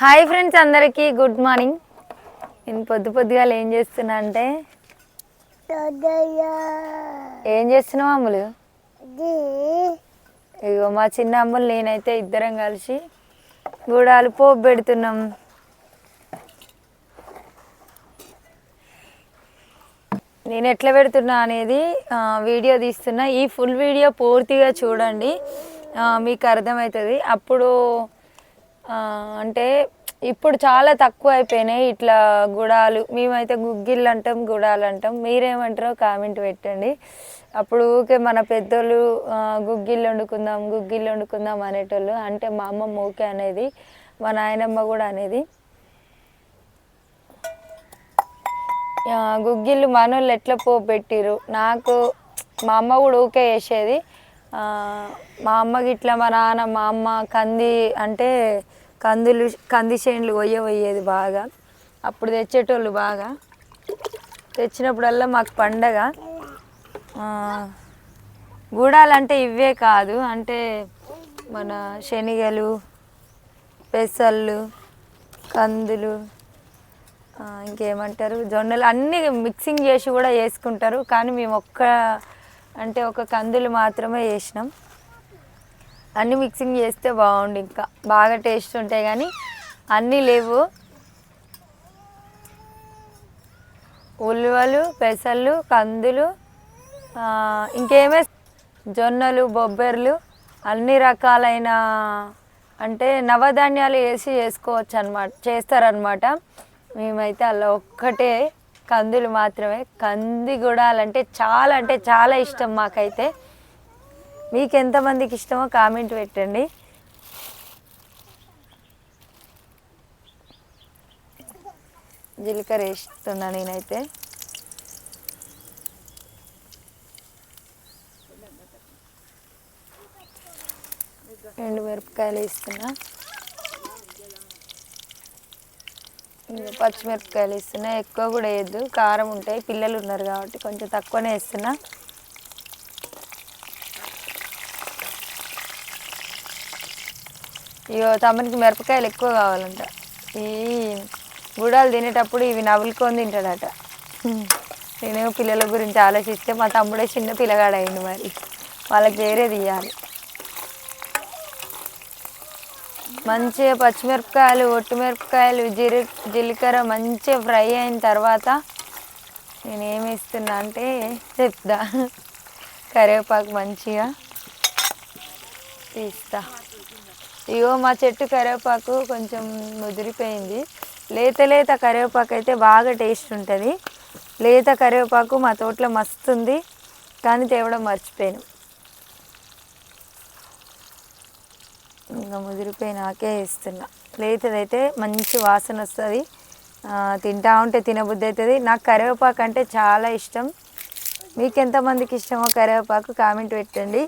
Hi friends అందరికీ good morning. నేను పొద్దు పొద్దుగా ఏం చేస్తున్నా అంటే? ఏం చేస్తున్నావు అమ్ములు? ఇగో మా చిన్న అమ్ములు నేనైతే ఇద్దరం కలిసి గూడాలు పోపు పెడుతున్నాం. నేను ఎట్లా పెడుతున్నా అనేది వీడియో తీస్తున్నా. ఈ ఫుల్ వీడియో పూర్తిగా చూడండి. మీకు అర్థమవుతుంది. అప్పుడు అంటే ఇప్పుడు చాలా తక్కువ అయిపోయినాయి ఇట్లా గుడాలు. మేమైతే గుగ్గిళ్ళు అంటాం గుడాలు అంటాం మీరేమంటారో కామెంట్ పెట్టండి. అప్పుడు ఊకే మన పెద్దోళ్ళు గుగ్గిళ్ళు వండుకుందాం గుగ్గిళ్ళు వండుకుందాం అనేటోళ్ళు. అంటే మా అమ్మమ్మ ఊకే అనేది మా నాయనమ్మ కూడా అనేది. గుగ్గిళ్ళు మనోళ్ళు ఎట్లా పోపు పెట్టిరు నాకు మా అమ్మ కూడా ఊకే వేసేది మా అమ్మకి ఇట్లా మా నాన్న మా అమ్మ కంది అంటే కందులు కంది చేనులు కొయ్య పోయేది బాగా. అప్పుడు తెచ్చేటోళ్ళు బాగా. తెచ్చినప్పుడల్లా మాకు పండగ. ఆ, గూడాలంటే ఇవే కాదు. అంటే మన శనగలు పెసళ్ళు కందులు ఇంకేమంటారు? జొన్నలు అన్నీ మిక్సింగ్ చేసి కూడా వేసుకుంటారు. కానీ మేము ఒక్క అంటే ఒక కందులు మాత్రమే వేసినాం. అన్నీ మిక్సింగ్ చేస్తే బాగుండు ఇంకా. బాగా టేస్ట్ ఉంటాయి కానీ అన్నీ లేవు. ఉలువలు పెసళ్ళు కందులు ఇంకేమే జొన్నలు బొబ్బెర్లు అన్ని రకాలైన అంటే నవధాన్యాలు వేసి చేసుకోవచ్చు అనమాట చేస్తారనమాట మేమైతే అలా ఒక్కటే కందులు మాత్రమే. కంది గుడాలంటే చాలా అంటే చాలా ఇష్టం మాకైతే. మీకు ఎంతమందికి ఇష్టమో కామెంట్ పెట్టండి. జీలకర్ర వేస్తున్నా నేనైతే. రెండు మిరపకాయలు వేస్తున్నా. ఇంకా పచ్చిమిరపకాయలు వేస్తున్నా. ఎక్కువ కూడా వేయద్దు. కారం ఉంటాయి. పిల్లలు ఉన్నారు కాబట్టి కొంచెం తక్కువనే వేస్తున్నా. ఇగో తమ్మునికి మిరపకాయలు ఎక్కువ కావాలంట. ఈ గుడాలు తినేటప్పుడు ఇవి నవ్వులుకొని తింటాడట. నేనేమో పిల్లల గురించి ఆలోచిస్తే మా తమ్ముడే చిన్న పిల్లగాడు అయింది మరి. వాళ్ళకి వేరే తీయాలి. మంచిగా పచ్చిమిరపకాయలు ఒట్టిమిరపకాయలు జీర జీలకర్ర మంచిగా ఫ్రై అయిన తర్వాత నేను ఇస్తున్నా అంటే చెప్తా. కరివేపాకు మంచిగా తీస్తా. ఇగో మా చెట్టు కరివేపాకు కొంచెం ముదిరిపోయింది. లేత లేత కరివేపాకు అయితే బాగా టేస్ట్ ఉంటుంది. లేత కరివేపాకు మా తోటలో మస్తు ఉంది కానీ తేవడం మర్చిపోయాను. ఇంకా ముదిరిపోయినాకే వేస్తున్నా లేతదైతే మంచి వాసన వస్తుంది. తింటా ఉంటే తినబుద్ధి అవుతుంది నాకు కరివేపాకు అంటే చాలా ఇష్టం. మీకు ఎంతమందికి ఇష్టమో కరివేపాకు కామెంట్ పెట్టండి.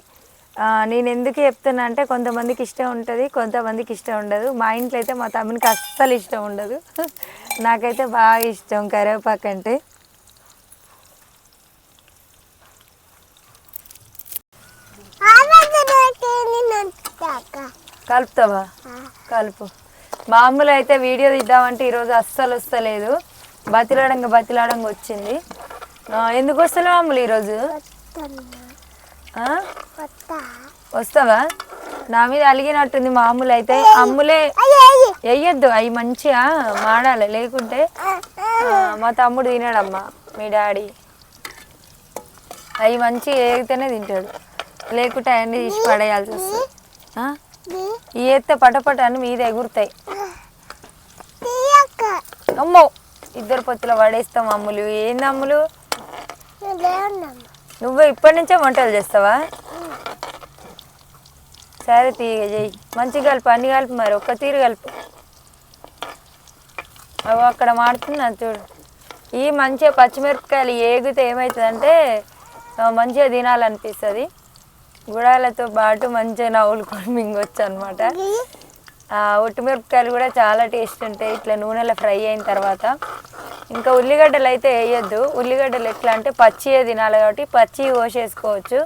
నేను ఎందుకు చెప్తున్నా అంటే కొంతమందికి ఇష్టం ఉంటుంది కొంతమందికి ఇష్టం ఉండదు. మా ఇంట్లో అయితే మా తమ్మునికి అస్సలు ఇష్టం ఉండదు. నాకైతే బాగా ఇష్టం కరివేపాకు అంటే కలుపుతావా? కలుపు. మామూలు అయితే వీడియో తీద్దామంటే ఈరోజు అస్సలు వస్తలేదు. బతిలాడంగా బతిలాడంగా వచ్చింది. ఎందుకు వస్తలే మామూలు ఈరోజు? వస్తావా? నా మీద అలిగినట్టుంది మామూలు అయితే. అమ్ములే. వేయద్దు అవి మంచిగా మాడాలి. లేకుంటే మా తమ్ముడు తినాడమ్మా మీ డాడీ. అవి మంచిగా ఏగితేనే తింటాడు. లేకుంటే అవన్నీ తీసి పడేయాల్సి వస్తుంది. ఎత్తే పటపట అని మీద ఎగురుతాయి. అమ్మో! ఇద్దరు పొత్తులో పడేస్తాం అమ్ములు. ఏంది అమ్ములు? నువ్వు ఇప్పటి నుంచే వంటలు చేస్తావా? సరే తీగ చెయ్యి. మంచిగా కలుపు అన్ని కలుపు మరి ఒక్క తీరు కలుపు. అవి అక్కడ మాడుతున్నా చూడు. ఈ మంచిగా పచ్చిమిరపకాయలు ఏగితే ఏమవుతుందంటే మంచిగా తినాలనిపిస్తుంది. గుడాలతో పాటు మంచిగా నవ్వులుకొని మింగొచ్చు అనమాట ఒట్టిమిరపకాయలు కూడా చాలా టేస్ట్ ఉంటాయి. ఇట్లా నూనెలో ఫ్రై అయిన తర్వాత. ఇంకా ఉల్లిగడ్డలు అయితే వేయొద్దు. ఉల్లిగడ్డలు ఎట్లా అంటే పచ్చియే తినాలి కాబట్టి పచ్చి కోసేసుకోవచ్చు.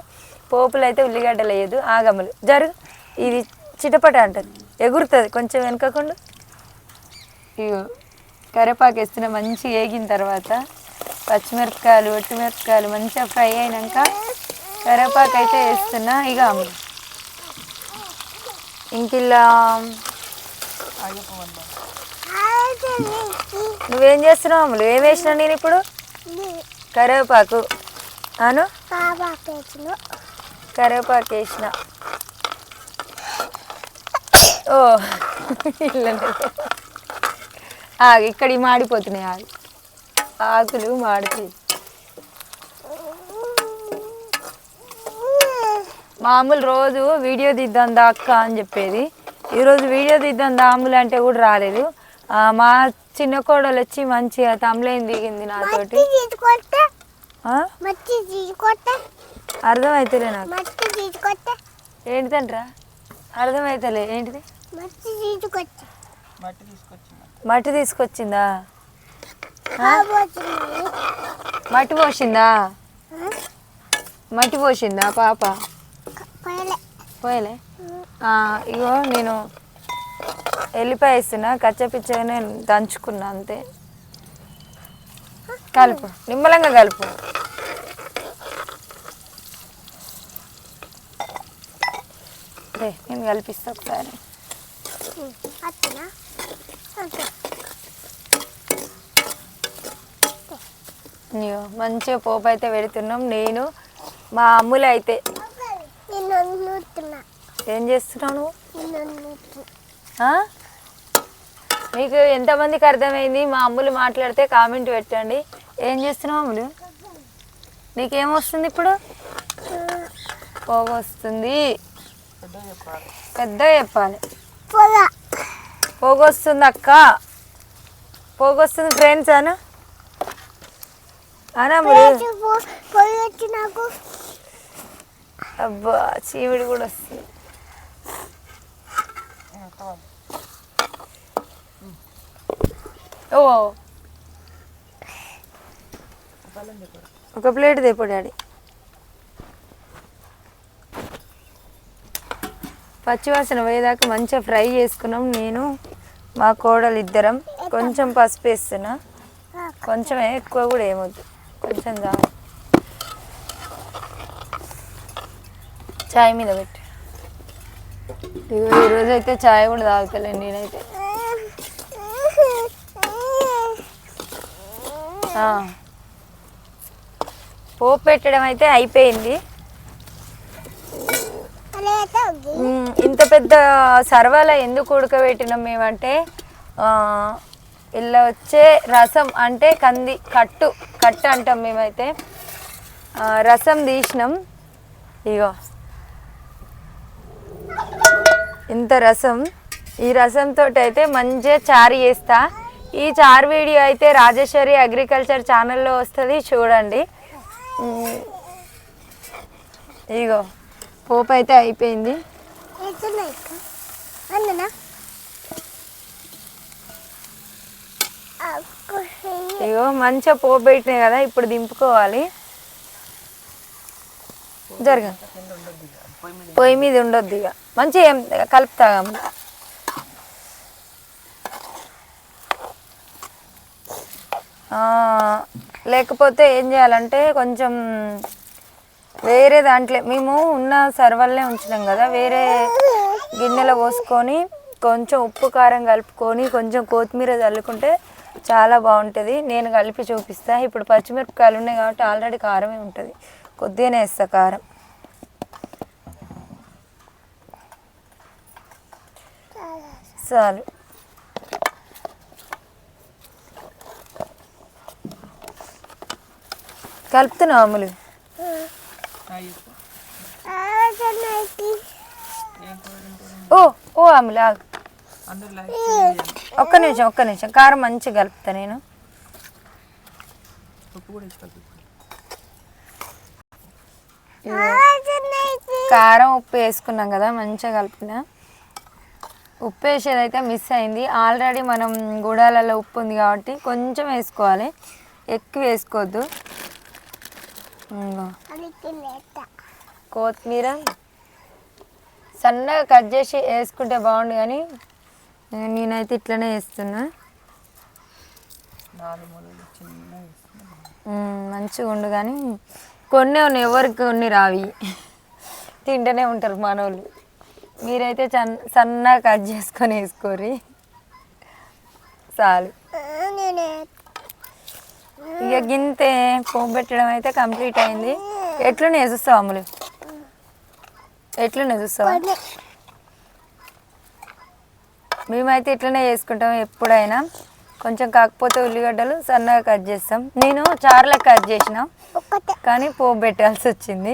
పోపులు అయితే ఉల్లిగడ్డలు వేయద్దు. ఆగములు. జరుగు. ఇది చిటపట అంటది. ఎగురుతుంది కొంచెం వెనకకుండా. ఇగో కరివేపాకు వేస్తున్న మంచి వేగిన తర్వాత పచ్చిమిరపకాయలు ఒట్టిమిరపకాయలు మంచిగా ఫ్రై అయినాక కరివేపాకు అయితే వేస్తున్నా. ఇక ఇంక ఇలా నువ్వేం చేస్తున్నావు అమ్ములు? ఏం వేసినా నేను ఇప్పుడు? కరివేపాకు. అను? కరివేపాకు వేసిన. ఓ ఇక్కడ మాడిపోతున్నాయి ఆగు. ఆకులు మాడుతాయి మామూలు రోజు వీడియో తీద్దాం దా అక్క అని చెప్పేది. ఈరోజు వీడియో తీద్దాం దా అమ్ములు అంటే కూడా రాలేదు. మా చిన్న కోడలు వచ్చి మంచిగా తమ్లేం దిగింది నాతోటి. అర్థమైతలే నాకు. ఏంటిదంట్రా అర్థమైతలే ఏంటిది? మట్టి తీసుకొచ్చిందా? మట్టి పోసిందా. మట్టి పోసిందా? పాప? పోయలే. ఆ, ఇగో నేను ఎల్లిపాయ వేస్తున్నా కచ్చపిచ్చగానే దంచుకున్నా అంతే. కలుపు నిమ్మలంగా కలుపు. నేను కలిపిస్తా ఒకసారి. ఇగో మంచిగా పోపు అయితే పెడుతున్నాం నేను. మా అమ్ములు అయితే. ఏం చేస్తున్నావు? మీకు ఎంతమందికి అర్థమైంది? మా అమ్ములు మాట్లాడితే కామెంట్ పెట్టండి. ఏం చేస్తున్నావు అమ్ములు? నీకేం వస్తుంది ఇప్పుడు? పోగ వస్తుంది పెద్ద చెప్పాలి. పొల పోగ వస్తుంది అక్క పోగ వస్తుంది ఫ్రెండ్స్ అను నాకు అబ్బా చీవిడి కూడా వస్తుంది. ఓ. ఒక ప్లేట్ తెప్పు డాడీ. పచ్చివాసన పోయేదాకా మంచిగా ఫ్రై చేసుకున్నాం నేను. మా కోడలు ఇద్దరం కొంచెం పసుపు వేస్తున్నా. కొంచెం ఎక్కువ కూడా ఏమొద్దు కొంచెం చాలు. చాయ్ మీద పెట్టు. ఈరోజు అయితే చాయ్ కూడా తాగుతలేను నేనైతే. పోపు పెట్టడం అయితే అయిపోయింది. ఇంత పెద్ద సర్వాల ఎందుకు ఉడకబెట్టినాం మేమంటే ఇలా వచ్చే రసం అంటే కంది కట్టు కట్టు అంటాం మేమైతే. రసం తీసినాం. ఇగో. ఇంత రసం. ఈ రసంతో అయితే మంచిగా చారు చేస్తా. ఈ చారు వీడియో అయితే రాజేశ్వరి అగ్రికల్చర్ ఛానల్లో వస్తుంది చూడండి. ఇగో. పోపు అయితే అయిపోయింది. ఇగో మంచిగా పోపు పెట్టినాయి కదా ఇప్పుడు దింపుకోవాలి. జరగ. పొయ్యి మీద ఉండొద్దు ఇక మంచిగా ఆ, లేకపోతే ఏం చేయాలంటే కొంచెం వేరే దాంట్లో మేము ఉన్న సర్వల్లే ఉంచినాం కదా వేరే గిన్నెలో పోసుకొని కొంచెం ఉప్పు కారం కలుపుకొని కొంచెం కొత్తిమీర చల్లుకుంటే చాలా బాగుంటుంది. నేను కలిపి చూపిస్తా. ఇప్పుడు పచ్చిమిరపకాయలు ఉన్నాయి కాబట్టి ఆల్రెడీ కారమే ఉంటుంది. కొద్దిగానే వేస్తా కారం. చాలు. కలుపుతున్నావు అమ్ములు ఓ ఓ అమ్ములు ఆగు. ఒక్క నిమిషం ఒక్క నిమిషం. కారం మంచిగా కలుపుతా నేను. కారం ఉప్పు వేసుకున్నాం కదా మంచిగా కలిపిన. ఉప్పు వేసేదైతే మిస్ అయింది. ఆల్రెడీ మనం గుడాలలో ఉప్పు ఉంది కాబట్టి కొంచెం వేసుకోవాలి. ఎక్కువ వేసుకోవద్దు. కొత్తిమీర సన్నగా కట్ చేసి వేసుకుంటే బాగుండు కానీ నేనైతే ఇట్లనే వేస్తున్నా. నాలుగు మూలలు చిన్న వేస్తున్నాం. మ్మ్, మంచిగా ఉండు కానీ కొన్ని ఉన్నాయి ఎవరికి కొన్ని రావి. తింటూనే ఉంటారు మనోళ్ళు. మీరైతే చన్ సన్నగా కట్ చేసుకొని వేసుకోరి చాలు. ఇక గింతే పోపు పెట్టడం అయితే కంప్లీట్ అయింది. ఎట్లనే చూస్తావు అమ్ములు? ఎట్లనే చూస్తావా? మేమైతే ఇట్లనే చేసుకుంటాం ఎప్పుడైనా. కొంచెం కాకపోతే ఉల్లిగడ్డలు సన్నగా కట్ చేస్తాం. నేను చారులకు కట్ చేసిన. కానీ పోపు పెట్టాల్సి వచ్చింది.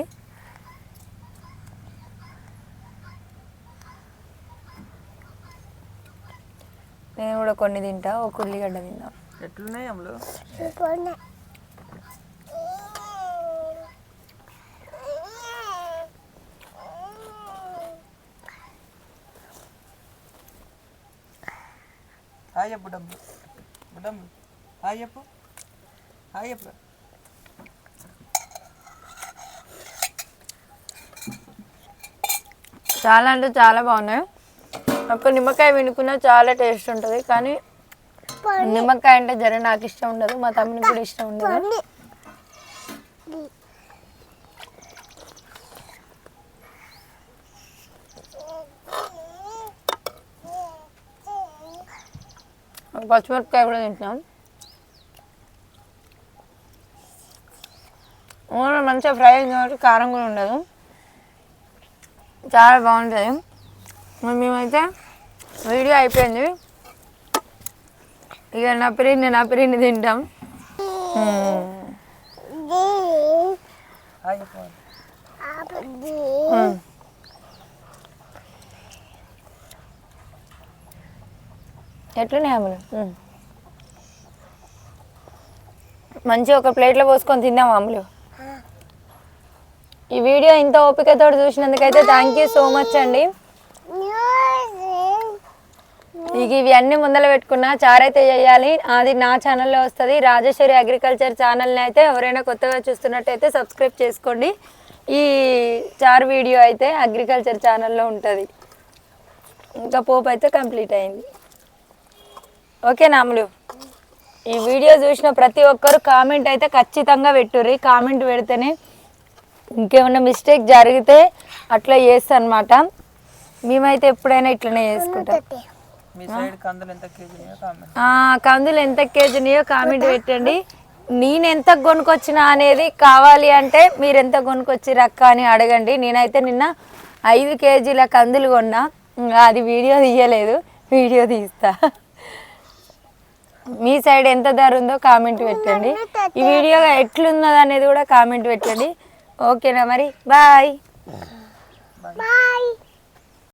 నేను కూడా కొన్ని తింటా ఒక ఉల్లిగడ్డ తింటా ఎట్లున్నాయి అమ్ములు? హాయ్ చెప్పు డబ్బు. డబ్బు. హాయ్ చెప్పు. హాయ్ చెప్పు. చాలా అంటే చాలా బాగున్నాయి. ఒక నిమ్మకాయ వినుకున్నా చాలా టేస్ట్ ఉంటుంది కానీ నిమ్మకాయ అంటే జర నాకు ఇష్టం ఉండదు మా తమ్మునికి కూడా ఇష్టం ఉండదు. పచ్చిమిరపకాయ కూడా తింటున్నాం ఓన్లీ మంచిగా ఫ్రై అయింది కాబట్టి కారం కూడా ఉండదు. చాలా బాగుంటుంది. మేమైతే వీడియో అయిపోయింది. ఇక నా పిరిని నా పిరిని తింటాం. ఎట్లున్నాయి అమ్ములు మ్మ్. మంచిగా ఒక ప్లేట్లో పోసుకొని తిందాం అమ్ములు ఈ వీడియో ఇంత ఓపికతో చూసినందుకైతే థ్యాంక్ యూ సో మచ్ అండి ఇక ఇవన్నీ అన్ని ముందర పెట్టుకున్నా చారైతే చేయాలి. అది నా ఛానల్లో వస్తుంది. రాజేశ్వరి అగ్రికల్చర్ ఛానల్ని అయితే ఎవరైనా కొత్తగా చూస్తున్నట్టయితే సబ్స్క్రైబ్ చేసుకోండి. ఈ చార్ వీడియో అయితే అగ్రికల్చర్ ఛానల్లో ఉంటుంది. ఇంకా పోపు అయితే కంప్లీట్ అయింది. ఓకే నాములు. ఈ వీడియో చూసిన ప్రతి ఒక్కరు కామెంట్ అయితే ఖచ్చితంగా పెట్టుర్రి. కామెంట్ పెడితేనే ఇంకేమైనా మిస్టేక్ జరిగితే అట్లా చేస్తా అనమాట మేమైతే ఎప్పుడైనా ఇట్లనే చేసుకుంటాం. మీ సైడ్ కందులు ఎంత కేజీ ఉన్నాయో కామెంట్ ఆ, కందులు ఎంత కామెంట్ పెట్టండి. నేను ఎంత కొనుక్కొచ్చినా అనేది కావాలి అంటే మీరు ఎంత కొనుక్కొచ్చిర్రు అక్క అని అడగండి. నేనైతే నిన్న ఐదు కేజీల కందులు కొన్నా. అది వీడియో తీయలేదు. వీడియో తీస్తా. మీ సైడ్ ఎంత ధర ఉందో కామెంట్ పెట్టండి. ఈ వీడియో ఎట్లున్నది అనేది కూడా కామెంట్ పెట్టండి. ఓకేనా మరి? బాయ్. బాయ్.